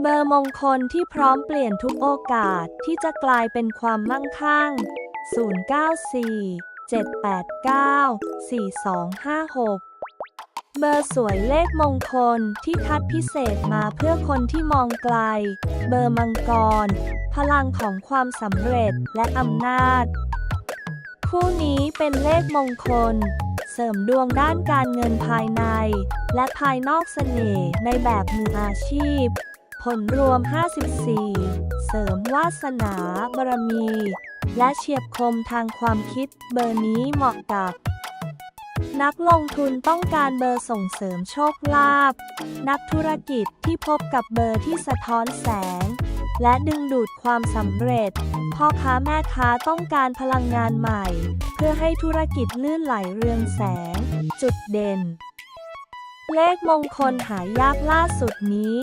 เบอร์มงคลที่พร้อมเปลี่ยนทุกโอกาสที่จะกลายเป็นความมั่งคั่ง 094 789 4256เบอร์สวยเลขมงคลที่คัดพิเศษมาเพื่อคนที่มองไกล เบอร์มังกร พลังของความสำเร็จและอำนาจ คู่นี้เป็นเลขมงคล เสริมดวงด้านการเงินภายใน และภายนอกเสน่ห์ในแบบมืออาชีพ ผลรวม 54 เสริมวาสนาบารมี และเฉียบคมทางความคิดเบอร์นี้เหมาะกับนักลงทุนต้องการเบอร์ส่งเสริมโชคลาภ นักธุรกิจที่พบกับเบอร์ที่สะท้อนแสง และดึงดูดความสำเร็จ พ่อค้าแม่ค้าต้องการพลังงานใหม่ เพื่อให้ธุรกิจลื่นไหลเรืองแสง จุดเด่น เลขมงคลหายากล่าสุดนี้